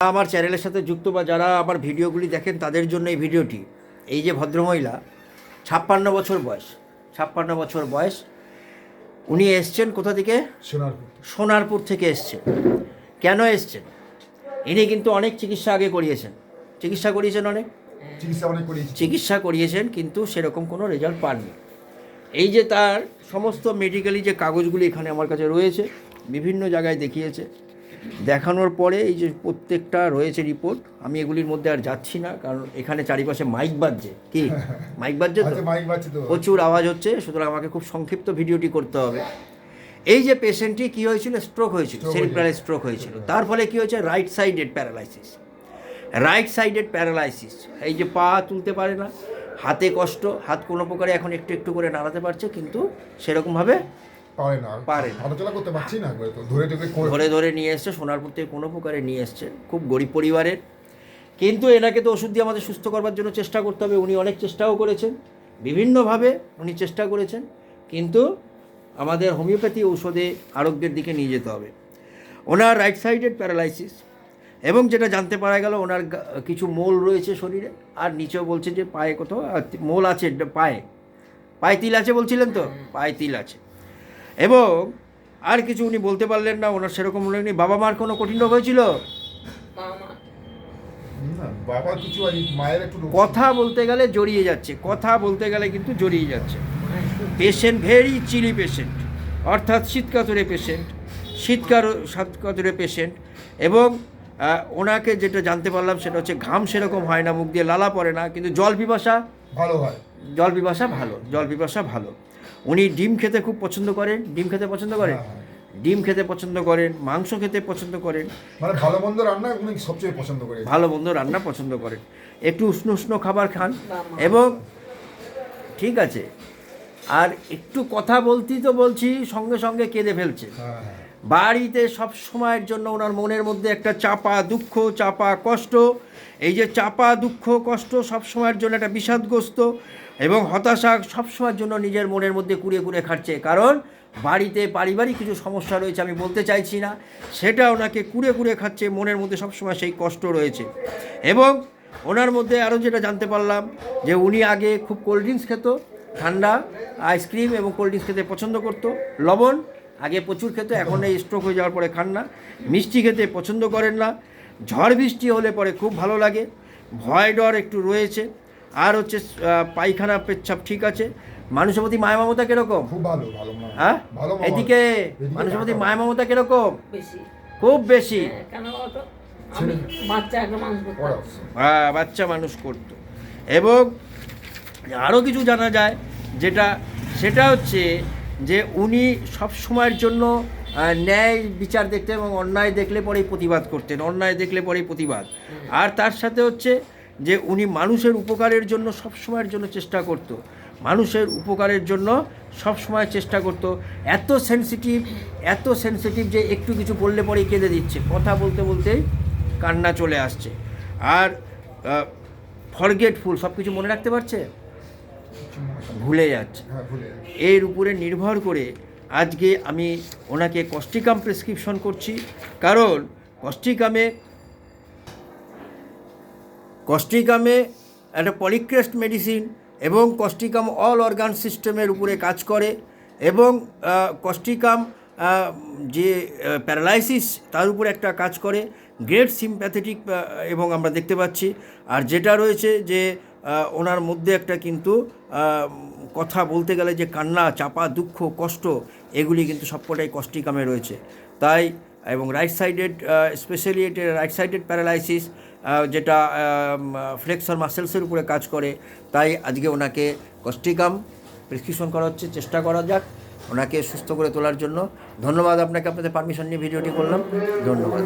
আমার চ্যানেলের সাথে যুক্ত বা যারা আমার ভিডিওগুলি দেখেন তাদের জন্য এই ভিডিওটি। এই যে ভদ্রমহিলা ছাপ্পান্ন বছর বয়স ছাপ্পান্ন বছর বয়স উনি এসছেন কোথা থেকে? সোনারপুর। সোনারপুর থেকে এসছেন। কেন এসছেন? ইনি কিন্তু অনেক চিকিৎসা আগে করিয়েছেন। চিকিৎসা করিয়েছেন অনেক? চিকিৎসা অনেক চিকিৎসা করিয়েছেন কিন্তু সেরকম কোনো রেজাল্ট পাননি। এই যে তার সমস্ত মেডিকেলি যে কাগজগুলি এখানে আমার কাছে রয়েছে বিভিন্ন জায়গায় দেখিয়েছে দেখানোর পরে এই যে প্রত্যেকটা রয়েছে রিপোর্ট আমি এগুলির মধ্যে আর যাচ্ছি না কারণ এখানে চারিপাশে মাইক বাজছে। কি? মাইক বাজছে তো? আচ্ছা বাজছে তো। প্রচুর আওয়াজ হচ্ছে সুতরাং আমাকে খুব সংক্ষিপ্ত ভিডিওটি করতে হবে। এই যে পেশেন্টটি কি হয়েছিল? স্ট্রোক হয়েছিল সেরিব্রাল স্ট্রোক হয়েছিল। তার ফলে কি হয়েছে? Right sided paralysis right sided paralysis এই যে পা তুলতে পারে না হাতে কষ্ট হাত কোনো প্রকারে এখন একটু একটু করে নাড়াতে পারছে কিন্তু সেরকমভাবে পারে না। পারে। হাঁটাচলা করতে পারছি না ধরে ধরে ধরে ধরে নিয়ে এসছে সোনারপুর থেকে কোনো প্রকারে নিয়ে এসছে। খুব গরিব পরিবারের। কিন্তু এনাকে তো ওষুধ দিয়ে আমাদের সুস্থ করবার জন্য চেষ্টা করতে হবে উনি অনেক চেষ্টাও করেছেন। বিভিন্নভাবে উনি চেষ্টা করেছেন কিন্তু আমাদের হোমিওপ্যাথি ঔষধে আরোগ্যের দিকে নিয়ে যেতে হবে। ওনার রাইট সাইডেড প্যারালাইসিস এবং যেটা জানতে পারা গেল ওনার কিছু মোল রয়েছে শরীরে আর নিচেও বলছে যে পায়ে কোথাও মোল আছে পায়ে। পায়ে তিল আছে বলছিলেন তো? পায়ে তিল আছে। এবং আর কিছু উনি বলতে পারলেন না ওনার সেরকম মনে নেই। বাবা মার কোনো কঠিন রোগ হয়েছিল? কথা বলতে গেলে জড়িয়ে যাচ্ছে কথা বলতে গেলে কিন্তু জড়িয়ে যাচ্ছে। পেশেন্ট ভেরি চিলি পেশেন্ট অর্থাৎ শীতকাতরে পেশেন্ট শীতকার শীতকাতরে পেশেন্ট এবং ওনাকে যেটা জানতে পারলাম সেটা হচ্ছে ঘাম সেরকম হয় না মুখ দিয়ে লালা পড়ে না কিন্তু জল পিপাসা ভালো হয়। জল পিপাসা ভালো জল পিপাসা ভালো। উনি ডিম খেতে খুব পছন্দ করেন। ডিম খেতে পছন্দ করেন? হ্যাঁ। ডিম খেতে পছন্দ করেন মাংস খেতে পছন্দ করেন। মানে ভালো মন্দ রান্না উনি সবচেয়ে পছন্দ করে ভালো মন্দ রান্না পছন্দ করেন। একটু উষ্ণ উষ্ণ খাবার খান এবং ঠিক আছে। আর একটু কথা বলতেই তো বলছি সঙ্গে সঙ্গে কেঁদে ফেলছে। হ্যাঁ হ্যাঁ। বাড়িতে সব সময়ের জন্য ওনার মনের মধ্যে একটা চাপা দুঃখ চাপা কষ্ট। এই যে চাপা দুঃখ কষ্ট সব সময়ের জন্য একটা বিষাদগ্রস্ত। এবং হতাশা সব সময়ের জন্য নিজের মনের মধ্যে কুড়ে কুড়ে খাচ্ছে কারণ বাড়িতে পারিবারিক কিছু সমস্যা রয়েছে আমি বলতে চাইছি না, সেটা ওনাকে কুড়ে কুড়ে খাচ্ছে, মনের মধ্যে সবসময় সেই কষ্ট রয়েছে। এবং ওনার মধ্যে আরও যেটা জানতে পারলাম, যে উনি আগে খুব কোল্ড ড্রিঙ্কস খেত, ঠান্ডা আইসক্রিম এবং কোল্ড ড্রিঙ্কস খেতে পছন্দ করতো, লবণ আগে প্রচুর খেত, এখন এই স্ট্রোক হয়ে যাওয়ার পরে খান না, মিষ্টি খেতে পছন্দ করেন না, ঝড় বৃষ্টি হলে পরে খুব ভালো লাগে, ভয় ডর একটু রয়েছে আর হচ্ছে পায়খানা পেচ্ছাপ ঠিক আছে? মানুষের প্রতি মায়া মমতা কীরকম? খুব ভালো ভালো হ্যাঁ? এদিকে এদিকে মানুষের প্রতি। মায়া মমতা কীরকম? বেশি। খুব বেশি। হ্যাঁ, ওরা পারছি। হ্যাঁ, বাচ্চা মানুষ করতো। এবং আরও কিছু জানা যায় যেটা সেটা হচ্ছে যে উনি সব সময়ের জন্য ন্যায় বিচার দেখতেন এবং অন্যায় দেখলে পরেই প্রতিবাদ করতেন অন্যায় দেখলে পরেই প্রতিবাদ। আর তার সাথে হচ্ছে যে উনি মানুষের উপকারের জন্য সব সময়ের জন্য চেষ্টা করতো। মানুষের উপকারের জন্য সব সময় চেষ্টা করতো। এত সেনসিটিভ এত সেনসিটিভ যে একটু কিছু বললে পরেই কেঁদে দিচ্ছে। কথা বলতে বলতেই কান্না চলে আসছে। আর ফরগেটফুল সব কিছু মনে রাখতে পারছে? ভুলে যাচ্ছে। হ্যাঁ ভুলে এর উপরে নির্ভর করে আজকে আমি ওনাকে কস্টিকাম প্রেসক্রিপশন করছি। কারণ কস্টিকামে কস্টিকামে একটা পলিক্রেস্ট মেডিসিন এবং কস্টিকাম অল অর্গান সিস্টেমের উপরে কাজ করে এবং কস্টিকাম যে প্যারালাইসিস তার উপরে একটা কাজ করে, গ্রেট সিম্প্যাথেটিক এবং আমরা দেখতে পাচ্ছি। আর যেটা রয়েছে যে ওনার মধ্যে একটা কিন্তু কথা বলতে গেলে যে কান্না, চাপা, দুঃখ, কষ্ট, এগুলি কিন্তু সবকটাই কস্টিকামে রয়েছে। তাই, এবং right sided specially right sided paralysis যেটা ফ্লেক্সর মাসেলসের উপরে কাজ করে। তাই আজকে ওনাকে কষ্টিকাম প্রেসক্রিপশন করা হচ্ছে, চেষ্টা করা যাক ওনাকে সুস্থ করে তোলার জন্য। ধন্যবাদ আপনাকে, আপনাদের পারমিশন নিয়ে ভিডিওটি করলাম। ধন্যবাদ।